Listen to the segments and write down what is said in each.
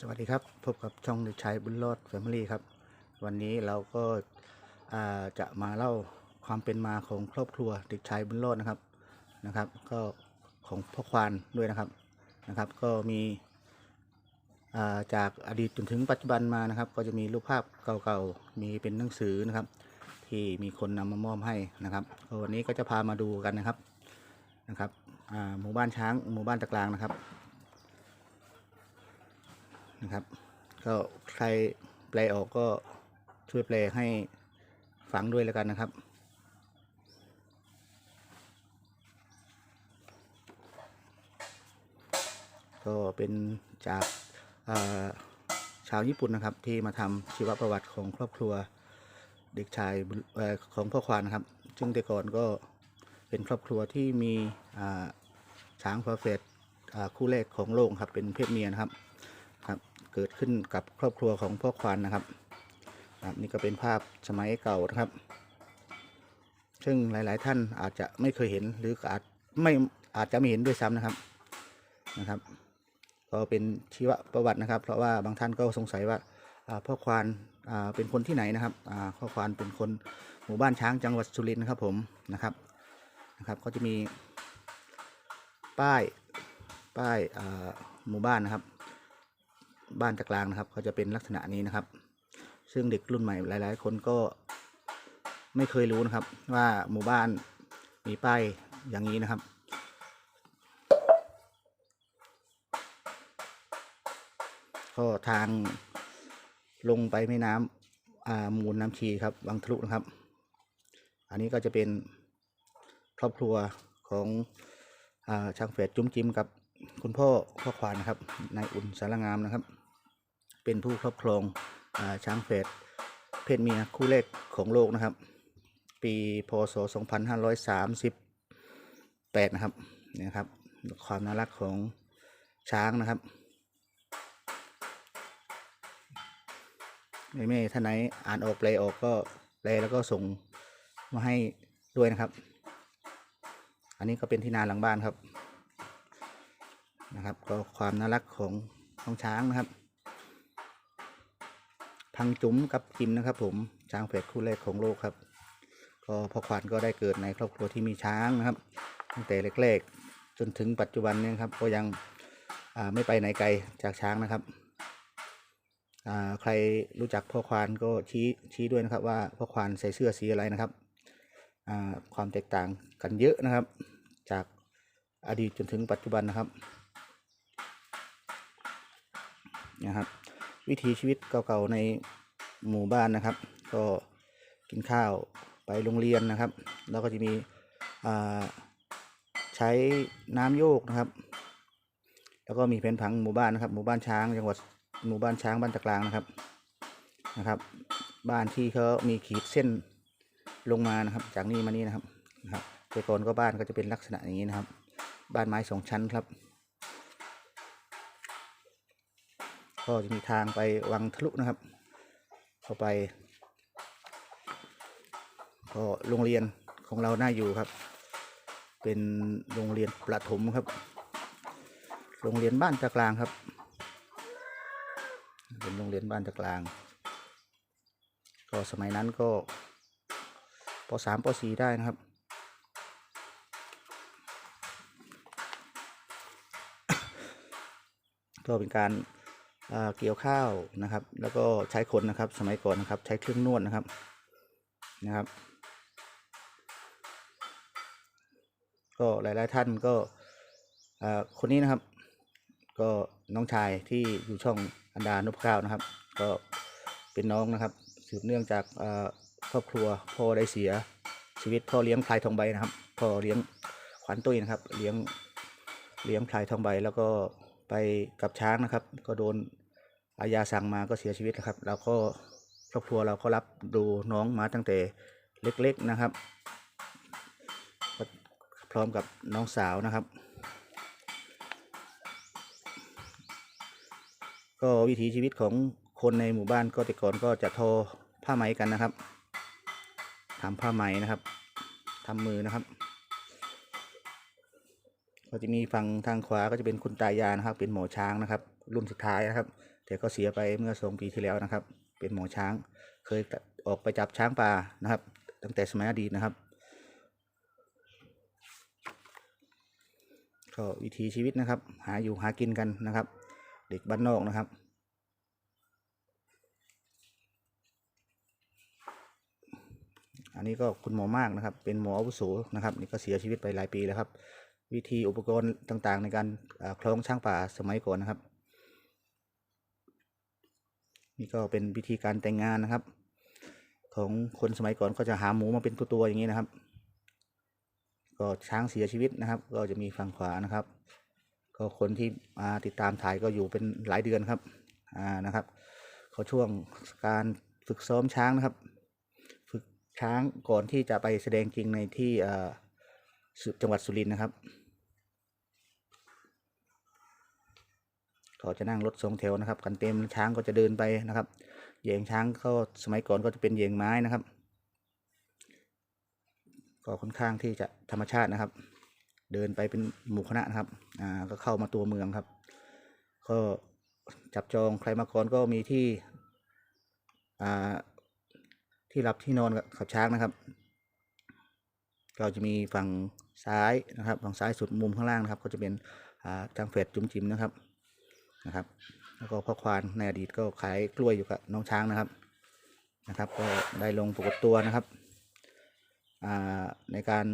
สวัสดีครับ พบกับช่องเด็กชายบุญรอดแฟมิลี่ครับ วันนี้เราก็จะมาเล่าความเป็นมาของครอบครัวเด็กชายบุญรอดนะครับนะครับ ก็ของพ่อควานด้วยนะครับนะครับ ก็มีาจากอดีตจนถึงปัจจุบันมานะครับ ก็จะมีรูปภาพเก่าๆมีเป็นหนังสือนะครับ ที่มีคนนำมามอบให้นะครับวันนี้ก็จะพามาดูกันนะครับนะครับหมู่บ้านช้างหมู่บ้านตะกลางนะครับ นะครับ ก็ใครแปลออกก็ช่วยแปลให้ฟังด้วยแล้วกันนะครับ ก็เป็นจากชาวญี่ปุ่นนะครับ ที่มาทำชีวประวัติของครอบครัวเด็กชายอของพ่อควานนะครับ ซึ่งแต่ก่อนก็เป็นครอบครัวที่มีอ่าช้างพาเฟตคู่แรกของโลกครับเป็นเพศเมียนะครับ เกิดขึ้นกับครอบครัวของพ่อควานนะครับครับนี่ก็เป็นภาพสมัยเก่านะครับ ซึ่งหลาย ๆ ท่านอาจจะไม่เคยเห็นหรืออาจไม่อาจจะไม่เห็นด้วยซ้ำนะครับนะครับ ก็เป็นชีวประวัตินะครับ เพราะว่าบางท่านก็สงสัยว่าพ่อควานเป็นคนที่ไหนนะครับพ่อควานเป็นคนหมู่บ้านช้างจังหวัดสุรินทร์นะครับผมนะครับนะครับก็จะมีป้ายป้ายหมู่บ้านนะครับ บ้านตะกลางนะครับเขาจะเป็นลักษณะนี้นะครับ ซึ่งเด็กรุ่นใหม่หลาย ๆ คนก็ไม่เคยรู้นะครับ ว่าหมู่บ้านมีป้ายอย่างนี้นะครับ ก็ทางลงไปแม่น้ำอ่ามูลน้ำชีครับวังทะลุนะครับ อันนี้ก็จะเป็นครอบครัวของอาช่างเฟดจุ้มจิ้มกับ คุณพ่อพ่อควานนะครับนายอุ่นสารงามนะครับ เป็นผู้ครอบครองอช้างเฟดเพศเมียคู่แรกของโลกนะครับ ปีพศ 2538 นะครับนี่ครับ ความน่ารักของช้างนะครับแม่แม่ท่านไหนอ่านออกแปลออกก็แปลแล้วก็ส่งมาให้ด้วยนะครับ อันนี้ก็เป็นที่นาหลังบ้านครับ นะครับ ก็ความน่ารักของของช้างนะครับ พังจุ๋มกับกิมนะครับ ผมช้างเผือกคู่แรกของโลกครับ ก็พ่อขวัญก็ได้เกิดในครอบครัวที่มีช้างนะครับ ตั้งแต่เล็กๆจนถึงปัจจุบันเนี่ยครับ ก็ยังไม่ไปไหนไกลจากช้างนะครับใครรู้จักพ่อควานก็ชี้ชี้ด้วยนะครับว่าพ่อควานใส่เสื้อสีอะไรนะครับความแตกต่างกันเยอะนะครับ จากอดีตจนถึงปัจจุบันนะครับ นะครับ วิถีชีวิตเก่าๆในหมู่บ้านนะครับ ก็กินข้าวไปโรงเรียนนะครับ แล้วก็จะมีใช้น้ำโยกนะครับ แล้วก็มีแผนผังหมู่บ้านนะครับ หมู่บ้านช้างจังหวัดหมู่บ้านช้างบ้านตะกลางนะครับนะครับ บ้านที่เขามีขีดเส้นลงมานะครับ จากนี่มานี่นะครับนะครับแต่ก่อนก็บ้านก็จะเป็นลักษณะอย่างนี้นะครับ บ้านไม้สองชั้นครับ ก็จะมีทางไปวังทะลุนะครับ เข้าไป ก็โรงเรียนของเราน่าอยู่ครับ เป็นโรงเรียนประถมครับ โรงเรียนบ้านตะกลางครับ เป็นโรงเรียนบ้านตะกลาง ก็สมัยนั้นก็ปสามปสี่ได้นะครับก็เป็นการ เกี่ยวข้าวนะครับ แล้วก็ใช้คนนะครับ สมัยก่อนนะครับ ใช้เครื่องนวดนะครับนะครับ ก็หลายๆท่านก็อ่าคนนี้นะครับ ก็น้องชายที่อยู่ช่องอันดานพข้าวนะครับ ก็เป็นน้องนะครับ สืบเนื่องจากอ่าครอบครัวพ่อได้เสียชีวิตพ่อเลี้ยงพลายทองใบนะครับพ่อเลี้ยงขวัญตุ้ยนะครับ เลี้ยงเลี้ยงพลายทองใบแล้วก็ ไปกับช้างนะครับ ก็โดนอาญาสั่งมาก็เสียชีวิตนะครับแล้วก็ครอบครัวเราก็รับดูน้องมาตั้งแต่เล็กๆนะครับ พร้อมกับน้องสาวนะครับ ก็วิถีชีวิตของคนในหมู่บ้านก็แต่ก่อนก็จะทอผ้าไหมกันนะครับทำผ้าไหมนะครับทำมือนะครับ ก็ก็จะมีฝั่งทางขวาก็จะเป็นคุณตายานะครับ เป็นหมอช้างนะครับ รุ่นสุดท้ายนะครับ แต่ก็เสียไปเมื่อสองปีที่แล้วนะครับ เป็นหมอช้าง เคยออกไปจับช้างป่านะครับ ตั้งแต่สมัยอดีตนะครับก็วิถีชีวิตนะครับ หาอยู่หากินกันนะครับ เด็กบ้านนอกนะครับอันนี้ก็คุณหมอมากนะครับ เป็นหมออาวุโสนะครับ นี่ก็เสียชีวิตไปหลายปีแล้วครับ วิธีอุปกรณ์ต่างๆ ในการคล้องช้างป่าสมัยก่อนนะครับ นี่ก็เป็นวิธีการแต่งงานนะครับ ของคนสมัยก่อนก็จะหาหมูมาเป็นตัวๆอย่างนี้นะครับ ก็ช้างเสียชีวิตนะครับ ก็จะมีฝั่งขวานะครับ ก็คนที่มาติดตามถ่ายก็อยู่เป็นหลายเดือนครับอ่านะครับเขาช่วงการฝึกซ้อมช้างนะครับ ฝึกช้างก่อนที่จะไปแสดงจริงในที่อ่า จังหวัดสุรินทร์นะครับ เขาจะนั่งรถสองแถวนะครับ กันเต็มช้างก็จะเดินไปนะครับเหยียงช้างก็สมัยก่อนก็จะเป็นเหยียงไม้นะครับ ก็ค่อนข้างที่จะธรรมชาตินะครับ เดินไปเป็นหมู่คณะนะครับอ่าก็เข้ามาตัวเมืองครับ ก็จับจองใครมาก่อนก็มีที่อ่าที่รับที่นอนกับขับช้างนะครับก็จะมีฝั่ง ซ้ายนะครับฝั่งซ้ายสุดมุมข้างล่างนะครับ ก็จะเป็นอ่าทางเฟดจุ้มจิมนะครับนะครับ แล้วก็พ่อควานในอดีตก็ขายกล้วยอยู่กับน้องช้างนะครับนะครับ ก็ได้ลงปรากฏตัวนะครับในการ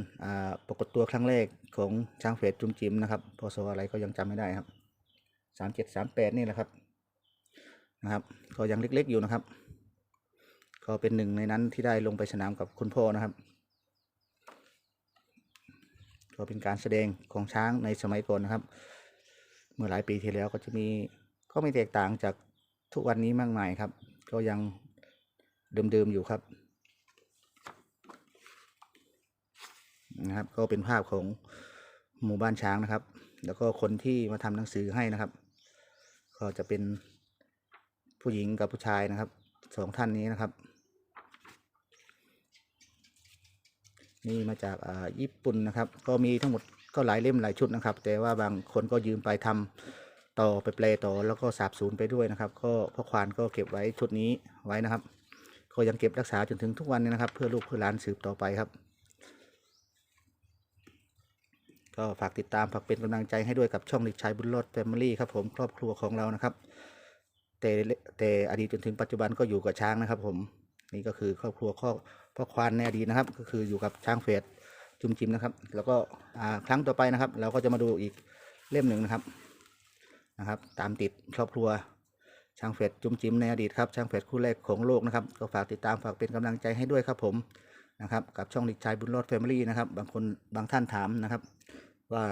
ปรากฏตัวครั้งแรกของช้างเฟสจุ้มจิมนะครับพศอะไรก็ยังจำไม่ได้ครับสามเจ็ดสามแปดนี่แหละครับนะครับก็ยังเล็กๆอยู่นะครับ ก็เป็นหนึ่งในนั้นที่ได้ลงไปสนามกับคุณพ่อนะครับ ก็เป็นการแสดงของช้างในสมัยก่อนนะครับ เมื่อหลายปีที่แล้วก็จะมีก็ไม่แตกต่างจากทุกวันนี้มากมายครับ ก็ยังเดิมๆอยู่ครับนะครับ ก็เป็นภาพของหมู่บ้านช้างนะครับ แล้วก็คนที่มาทำหนังสือให้นะครับ ก็จะเป็นผู้หญิงกับผู้ชายนะครับสองท่านนี้นะครับ นี่มาจากญี่ปุ่นนะครับ ก็มีทั้งหมดก็หลายเล่มหลายชุดนะครับ แต่ว่าบางคนก็ยืมไปทำต่อไปแปลต่อแล้วก็สาบสูญไปด้วยนะครับ ก็พ่อควานก็เก็บไว้ชุดนี้ไว้นะครับ ก็ยังเก็บรักษาจนถึงทุกวันนี้นะครับ เพื่อลูกเพื่อหลานสืบต่อไปครับ ก็ฝากติดตามฝากเป็นกำลังใจให้ด้วยกับช่องเด็กชายบุญรอดแฟมิลี่ครับผมครอบครัวของเรานะครับ แต่แต่อดีตจนถึงปัจจุบันก็อยู่กับช้างนะครับผม นี่ก็คือครอบครัวข้อพ่อควานในอดีตนะครับ ก็คืออยู่กับช้างเฟดจุมจิมนะครับ แล้วก็ครั้งต่อไปนะครับ เราก็จะมาดูอีกเล่มหนึ่งนะครับนะครับ ตามติดครอบครัวช้างเฟดจุมจิมในอดีตครับช้างเฟดคู่แรกของโลกนะครับ ก็ฝากติดตามฝากเป็นกำลังใจให้ด้วยครับผมนะครับกับช่องด็กชายบุญรอดแฟมิลี่นะครับบางคนบางท่านถามนะครับ ว่า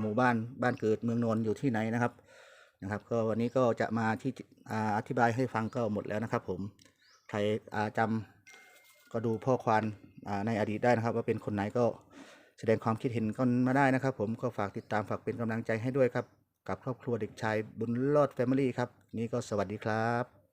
หมู่บ้านบ้านเกิดเมืองนนอยู่ที่ไหนนะครับนะครับ ก็วันนี้ก็จะมาที่อธิบายให้ฟังก็หมดแล้วนะครับผม ครอ่าจำก็ดูพ่อควานในอดีตได้นะครับ ว่าเป็นคนไหนก็แสดงความคิดเห็นกันมาได้นะครับ ผมก็ฝากติดตามฝากเป็นกำลังใจให้ด้วยครับ กับครอบครัวเด็กชายบุญรอดแฟมิลี่ครับ นี่ก็สวัสดีครับ